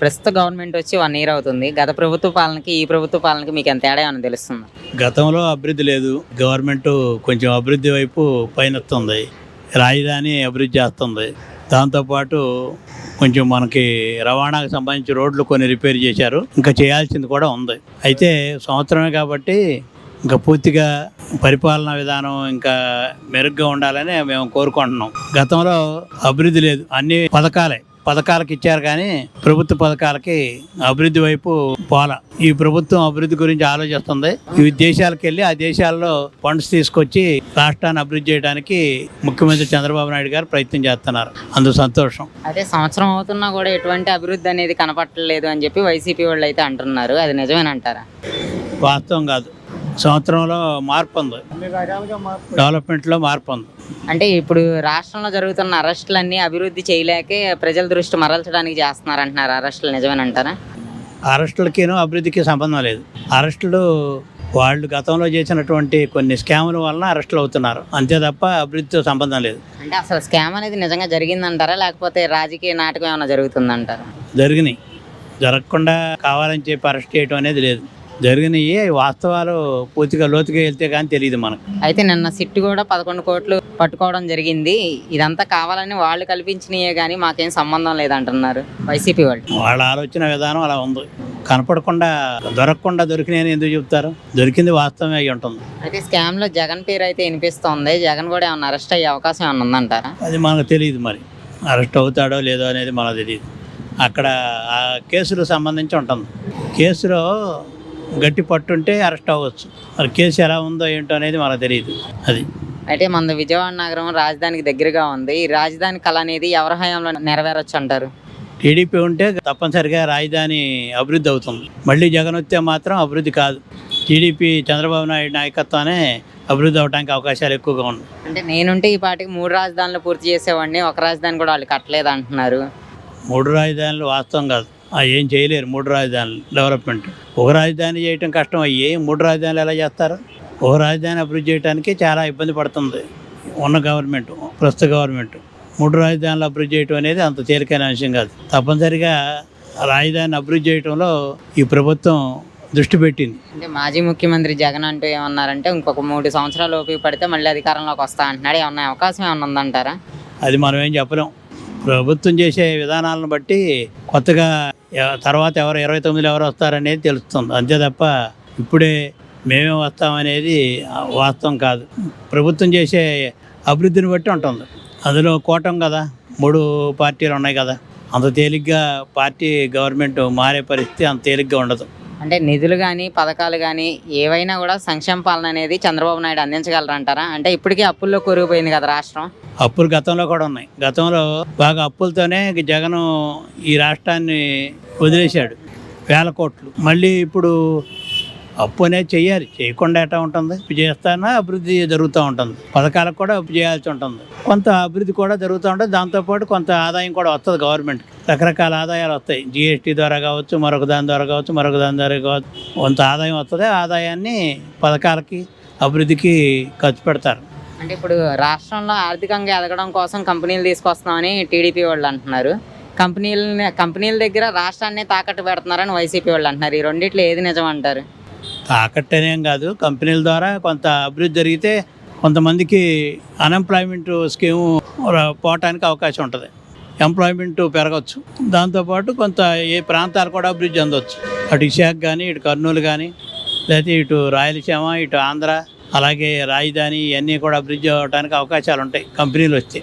ప్రస్తుత గవర్నమెంట్ వచ్చి one year అవుతుంది. గత ప్రభుత్వ పాలనకి ఈ ప్రభుత్వ పాలనకి మీకు ఎంత తేడా అని తెలుస్తుంది? గతంలో అభివృద్ధి లేదు. గవర్నమెంట్ కొంచెం అభివృద్ధి వైపు పయనిస్తుంది రాజధాని అభివృద్ధి చేస్తుంది. దాంతోపాటు కొంచెం మనకి రవాణాకు సంబంధించి రోడ్లు కొన్ని రిపేర్ చేశారు. ఇంకా చేయాల్సింది కూడా ఉంది. అయితే సంవత్సరమే కాబట్టి ఇంకా పూర్తిగా పరిపాలనా విధానం ఇంకా మెరుగ్గా ఉండాలని మేము కోరుకుంటున్నాం. గతంలో అభివృద్ధి లేదు. అన్ని పథకాలే. పథకాలకు ఇచ్చారు కానీ ప్రభుత్వ పథకాలకి అభివృద్ధి వైపు పోల. ఈ ప్రభుత్వం అభివృద్ధి గురించి ఆలోచిస్తుంది. ఈ దేశాలకు వెళ్ళి ఆ దేశాల్లో ఫండ్స్ తీసుకొచ్చి రాష్ట్రాన్ని అభివృద్ధి చేయడానికి ముఖ్యమంత్రి చంద్రబాబు నాయుడు గారు ప్రయత్నం చేస్తున్నారు. అందుకు సంతోషం. అదే సంవత్సరం అవుతున్నా కూడా ఎటువంటి అభివృద్ధి అనేది కనపట్టలేదు అని చెప్పి వైసీపీ వాళ్ళు అయితే అంటున్నారు. అది నిజమేనంటారా? వాస్తవం కాదు. సంవత్సరంలో మార్పు ఉంది. డెవలప్మెంట్లో మార్పు ఉంది. అంటే ఇప్పుడు రాష్ట్రంలో జరుగుతున్న అరెస్టులన్నీ అభివృద్ధి చేయలేకే ప్రజల దృష్టి మరల్చడానికి చేస్తున్నారు అంటున్నారు అరెస్టులు నిజమేనంటారా? అరెస్టులకిను అభివృద్ధికి సంబంధం లేదు. అరెస్టులు వాళ్ళు గతంలో చేసినటువంటి కొన్ని స్కాముల వలన అరెస్టులు అవుతున్నారు. అంతే తప్ప అభివృద్ధితో సంబంధం లేదు. అంటే అసలు స్కామ్ అనేది నిజంగా జరిగిందంటారా? లేకపోతే రాజకీయ నాటకం ఏమైనా జరుగుతుందంటారా? జరిగినాయి. జరగకుండా కావాలని చెప్పి అరెస్ట్ చేయడం అనేది లేదు. జరిగినాయి వాస్తవాలు పూర్తిగా లోతుగా వెళ్తే కానీ తెలియదు మనకు. అయితే నిన్న సిట్టు కూడా పదకొండు కోట్లు పట్టుకోవడం జరిగింది. ఇదంతా కావాలని వాళ్ళు కల్పించినయే కానీ మాకేం సంబంధం లేదంటున్నారు వైసీపీ వాళ్ళు. వాళ్ళ ఆలోచన విధానం అలా ఉంది. కనపడకుండా దొరకకుండా దొరికినాయని ఎందుకు చెప్తారు? దొరికింది వాస్తవమే అయి ఉంటుంది. అయితే స్కామ్లో జగన్ పేరు అయితే వినిపిస్తోంది. జగన్ కూడా ఏమన్నా అరెస్ట్ అయ్యే అవకాశం ఏమన్నా ఉందంటారా? అది మనకు తెలియదు మరి. అరెస్ట్ అవుతాడో లేదో అనేది మనకు తెలియదు అక్కడ ఆ కేసులకు సంబంధించి ఉంటుంది. కేసులో గట్టి పట్టుంటే అరెస్ట్ అవ్వచ్చు. మరి కేసు ఎలా ఉందో ఏంటో అనేది మనకు తెలియదు. అది. అయితే మన విజయవాడ నగరం రాజధానికి దగ్గరగా ఉంది. ఈ రాజధాని కళ అనేది ఎవరి హయాంలో నెరవేరొచ్చు అంటారు? టీడీపీ ఉంటే తప్పనిసరిగా రాజధాని అభివృద్ధి అవుతుంది. మళ్ళీ జగన్ వస్తే మాత్రం అభివృద్ధి కాదు. టీడీపీ చంద్రబాబు నాయుడు నాయకత్వానే అభివృద్ధి అవడానికి అవకాశాలు ఎక్కువగా ఉన్నాయి. అంటే నేనుంటే ఈ పాటికి మూడు రాజధానులు పూర్తి చేసేవాడిని. ఒక రాజధాని కూడా వాళ్ళు కట్టలేదు అంటున్నారు. మూడు రాజధానులు వాస్తవం కాదు. ఏం చేయలేరు మూడు రాజధానులు డెవలప్మెంట్. ఒక రాజధాని చేయటం కష్టం అయ్యి మూడు రాజధానులు ఎలా చేస్తారు? ఒక రాజధాని అభివృద్ధి చేయడానికి చాలా ఇబ్బంది పడుతుంది ఉన్న గవర్నమెంట్ ప్రస్తుత గవర్నమెంట్ మూడు రాజధానులు అభివృద్ధి చేయటం అనేది అంత తేలికైన విషయం కాదు. తప్పనిసరిగా రాజధాని అభివృద్ధి చేయటంలో ఈ ప్రభుత్వం దృష్టి పెట్టింది. అంటే మాజీ ముఖ్యమంత్రి జగన్ అంటూ ఏమన్నారంటే ఇంకొక మూడు సంవత్సరాలు ఓపిక పడితే మళ్ళీ అధికారంలోకి వస్తా అంటున్నాడు. ఏమన్నా అవకాశం ఏమన్నా ఉందంటారా? అది మనం ఏం చెప్పలేం. ప్రభుత్వం చేసే విధానాలను బట్టి కొత్తగా తర్వాత ఎవరు ఇరవై తొమ్మిదిలో ఎవరు వస్తారనేది తెలుస్తుంది. అంతే తప్ప ఇప్పుడే మేమే వస్తామనేది వాస్తవం కాదు. ప్రభుత్వం చేసే అభివృద్ధిని బట్టి ఉంటుంది. అందులో కోటం కదా మూడు పార్టీలు ఉన్నాయి కదా. అంత తేలిగ్గా పార్టీ గవర్నమెంట్ మారే పరిస్థితి అంత తేలిగ్గా ఉండదు. అంటే నిధులు కానీ పథకాలు కానీ ఏవైనా కూడా సంక్షేమ పాలన అనేది చంద్రబాబు నాయుడు అందించగలరంటారా అంటే ఇప్పటికీ అప్పుల్లో కొరిగిపోయింది కదా రాష్ట్రం. అప్పులు గతంలో కూడా ఉన్నాయి. గతంలో బాగా అప్పులతోనే జగన్ ఈ రాష్ట్రాన్ని వదిలేశాడు. వేల కోట్లు. మళ్ళీ ఇప్పుడు అప్పు అనేది చేయాలి చేయకుండా ఎట్లా ఉంటుంది? అప్పు చేస్తానా అభివృద్ధి జరుగుతూ ఉంటుంది. పథకాలకు కూడా అప్పు చేయాల్సి ఉంటుంది. కొంత అభివృద్ధి కూడా జరుగుతూ ఉంటుంది. దాంతోపాటు కొంత ఆదాయం కూడా వస్తుంది గవర్నమెంట్ రకరకాల ఆదాయాలు వస్తాయి. జిఎస్టీ ద్వారా కావచ్చు మరొక దాని ద్వారా కావచ్చు మరొక దాని ద్వారా కావచ్చు. కొంత ఆదాయం వస్తుంది. ఆదాయాన్ని పథకాలకి అభివృద్ధికి ఖర్చు పెడతారు. అంటే ఇప్పుడు రాష్ట్రంలో ఆర్థికంగా ఎదగడం కోసం కంపెనీలు తీసుకొస్తామని టీడీపీ వాళ్ళు అంటున్నారు. కంపెనీలని కంపెనీల దగ్గర రాష్ట్రాన్ని తాకట్టు పెడుతున్నారని వైసీపీ వాళ్ళు అంటున్నారు. ఈ రెండిట్లో ఏది నిజం అంటారు? ఆకట్టనేం కాదు. కంపెనీల ద్వారా కొంత అభివృద్ధి జరిగితే కొంతమందికి అన్ఎంప్లాయ్మెంట్ స్కీము పోవటానికి అవకాశం ఉంటుంది. ఎంప్లాయ్మెంట్ పెరగచ్చు. దాంతోపాటు కొంత ఏ ప్రాంతాలు కూడా అభివృద్ధి చెందవచ్చు అటు విశాఖ కానీ ఇటు కర్నూలు కానీ లేకపోతే ఇటు రాయలసీమ ఇటు ఆంధ్ర అలాగే రాజధాని ఇవన్నీ కూడా అభివృద్ధి అవ్వడానికి అవకాశాలు ఉంటాయి. కంపెనీలు వస్తే